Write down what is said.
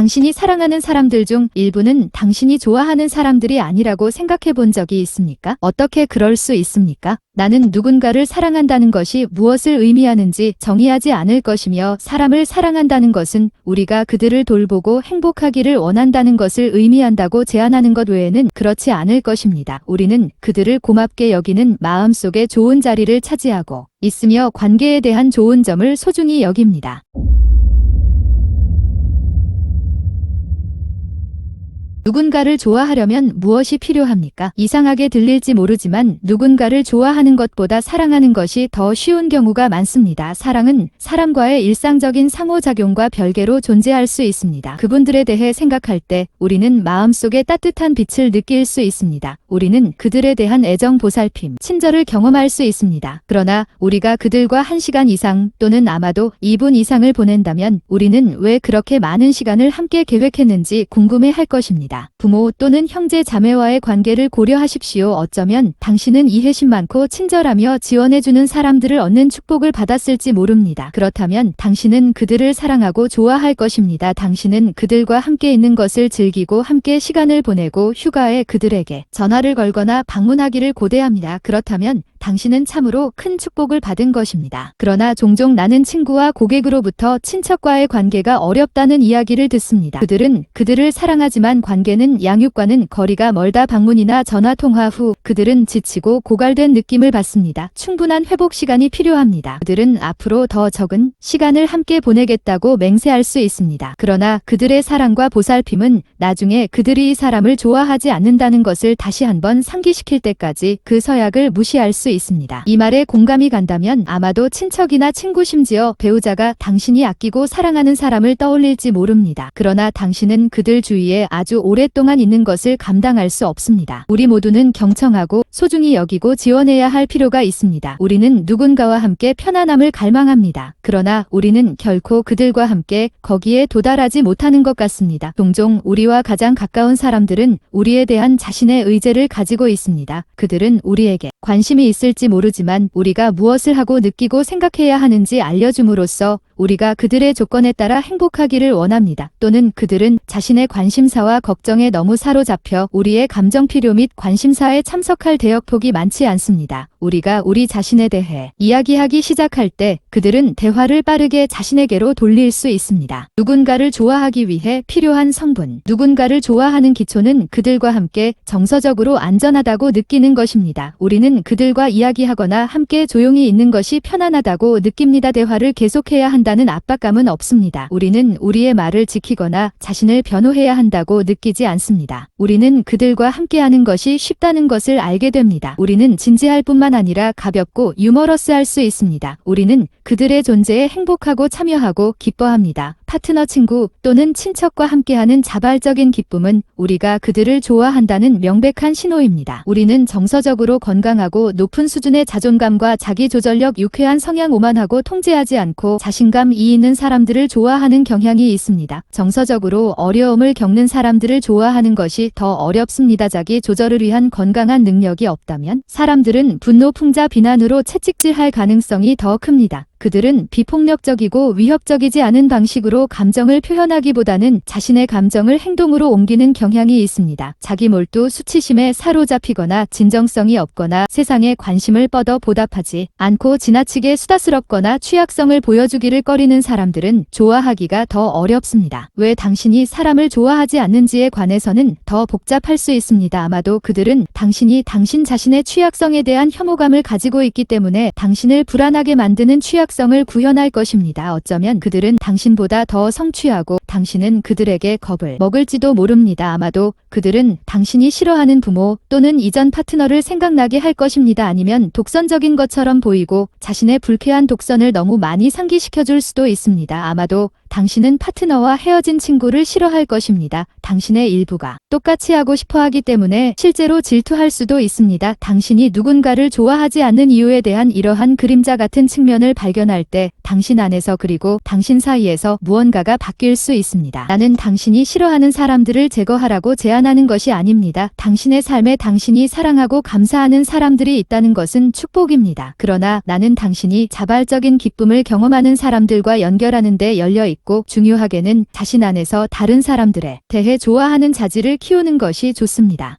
당신이 사랑하는 사람들 중 일부는 당신이 좋아하는 사람들이 아니라고 생각해 본 적이 있습니까? 어떻게 그럴 수 있습니까? 나는 누군가를 사랑한다는 것이 무엇을 의미하는지 정의하지 않을 것이며 사람을 사랑한다는 것은 우리가 그들을 돌보고 행복하기를 원한다는 것을 의미한다고 제안하는 것 외에는 그렇지 않을 것입니다. 우리는 그들을 고맙게 여기는 마음속에 좋은 자리를 차지하고 있으며 관계에 대한 좋은 점을 소중히 여깁니다. 누군가를 좋아하려면 무엇이 필요합니까? 이상하게 들릴지 모르지만 누군가를 좋아하는 것보다 사랑하는 것이 더 쉬운 경우가 많습니다. 사랑은 사람과의 일상적인 상호작용과 별개로 존재할 수 있습니다. 그분들에 대해 생각할 때 우리는 마음속에 따뜻한 빛을 느낄 수 있습니다. 우리는 그들에 대한 애정 보살핌, 친절을 경험할 수 있습니다. 그러나 우리가 그들과 1시간 이상 또는 아마도 2분 이상을 보낸다면 우리는 왜 그렇게 많은 시간을 함께 계획했는지 궁금해 할 것입니다. 부모 또는 형제 자매와의 관계를 고려하십시오. 어쩌면 당신은 이해심 많고 친절하며 지원해주는 사람들을 얻는 축복을 받았을지 모릅니다. 그렇다면 당신은 그들을 사랑하고 좋아할 것입니다. 당신은 그들과 함께 있는 것을 즐기고 함께 시간을 보내고 휴가에 그들에게 전화를 걸거나 방문하기를 고대합니다. 그렇다면 당신은 참으로 큰 축복을 받은 것입니다. 그러나 종종 나는 친구와 고객으로부터 친척과의 관계가 어렵다는 이야기를 듣습니다. 그들은 그들을 사랑하지만 관계는 양육과는 거리가 멀다 방문이나 전화 통화 후 그들은 지치고 고갈된 느낌을 받습니다. 충분한 회복 시간이 필요합니다. 그들은 앞으로 더 적은 시간을 함께 보내겠다고 맹세할 수 있습니다. 그러나 그들의 사랑과 보살핌은 나중에 그들이 이 사람을 좋아하지 않는다는 것을 다시 한번 상기시킬 때까지 그 서약을 무시할 수 있습니다. 이 말에 공감이 간다면 아마도 친척이나 친구 심지어 배우자가 당신이 아끼고 사랑하는 사람을 떠올릴지 모릅니다. 그러나 당신은 그들 주위에 아주 오랫동안 있는 것을 감당할 수 없습니다. 우리 모두는 경청하고 소중히 여기고 지원해야 할 필요가 있습니다. 우리는 누군가와 함께 편안함을 갈망합니다. 그러나 우리는 결코 그들과 함께 거기에 도달하지 못하는 것 같습니다. 종종 우리와 가장 가까운 사람들은 우리에 대한 자신의 의제를 가지고 있습니다. 그들은 우리에게 관심이 있을지 모르지만 우리가 무엇을 하고 느끼고 생각해야 하는지 알려줌으로써 우리가 그들의 조건에 따라 행복하기를 원합니다. 또는 그들은 자신의 관심사와 걱정에 너무 사로잡혀 우리의 감정 필요 및 관심사에 참석할 대역폭이 많지 않습니다. 우리가 우리 자신에 대해 이야기하기 시작할 때 그들은 대화를 빠르게 자신에게로 돌릴 수 있습니다. 누군가를 좋아하기 위해 필요한 성분. 누군가를 좋아하는 기초는 그들과 함께 정서적으로 안전하다고 느끼는 것입니다. 우리는 그들과 이야기하거나 함께 조용히 있는 것이 편안하다고 느낍니다. 대화를 계속해야 한다는 압박감은 없습니다. 우리는 우리의 말을 지키거나 자신을 변호해야 한다고 느끼지 않습니다. 우리는 그들과 함께하는 것이 쉽다는 것을 알게 됩니다. 우리는 진지할 뿐만 아니라 가볍고 유머러스할 수 있습니다. 우리는 그들의 존재에 행복하고 참여하고 기뻐합니다. 파트너 친구 또는 친척과 함께하는 자발적인 기쁨은 우리가 그들을 좋아한다는 명백한 신호입니다. 우리는 정서적으로 건강하고 높은 수준의 자존감과 자기조절력 유쾌한 성향 오만하고 통제하지 않고 자신감 이 있는 사람들을 좋아하는 경향이 있습니다. 정서적으로 어려움을 겪는 사람들을 좋아하는 것이 더 어렵습니다. 자기 조절을 위한 건강한 능력이 없다면 사람들은 분노 풍자 비난으로 채찍질할 가능성이 더 큽니다. 그들은 비폭력적이고 위협적이지 않은 방식으로 감정을 표현하기보다는 자신의 감정을 행동으로 옮기는 경향이 있습니다. 자기 몰두 수치심에 사로잡히거나 진정성이 없거나 세상에 관심을 뻗어 보답하지 않고 지나치게 수다스럽거나 취약성을 보여주기를 꺼리는 사람들은 좋아하기가 더 어렵습니다. 왜 당신이 사람을 좋아하지 않는지에 관해서는 더 복잡할 수 있습니다. 아마도 그들은 당신이 당신 자신의 취약성에 대한 혐오감을 가지고 있기 때문에 당신을 불안하게 만드는 취약 취약성을 구현할 것입니다. 어쩌면 그들은 당신보다 더 성취하고 당신은 그들에게 겁을 먹을지도 모릅니다. 아마도 그들은 당신이 싫어하는 부모 또는 이전 파트너를 생각나게 할 것입니다. 아니면 독선적인 것처럼 보이고 자신의 불쾌한 독선을 너무 많이 상기시켜줄 수도 있습니다. 아마도 당신은 파트너와 헤어진 친구를 싫어할 것입니다. 당신의 일부가 똑같이 하고 싶어 하기 때문에 실제로 질투할 수도 있습니다. 당신이 누군가를 좋아하지 않는 이유에 대한 이러한 그림자 같은 측면을 발견할 때 당신 안에서 그리고 당신 사이에서 무언가가 바뀔 수 있습니다. 나는 당신이 싫어하는 사람들을 제거하라고 제안 제한하는 것이 아닙니다. 당신의 삶에 당신이 사랑하고 감사하는 사람들이 있다는 것은 축복입니다. 그러나 나는 당신이 자발적인 기쁨을 경험하는 사람들과 연결하는 데 열려 있고 중요하게는 자신 안에서 다른 사람들에 대해 좋아하는 자질을 키우는 것이 좋습니다.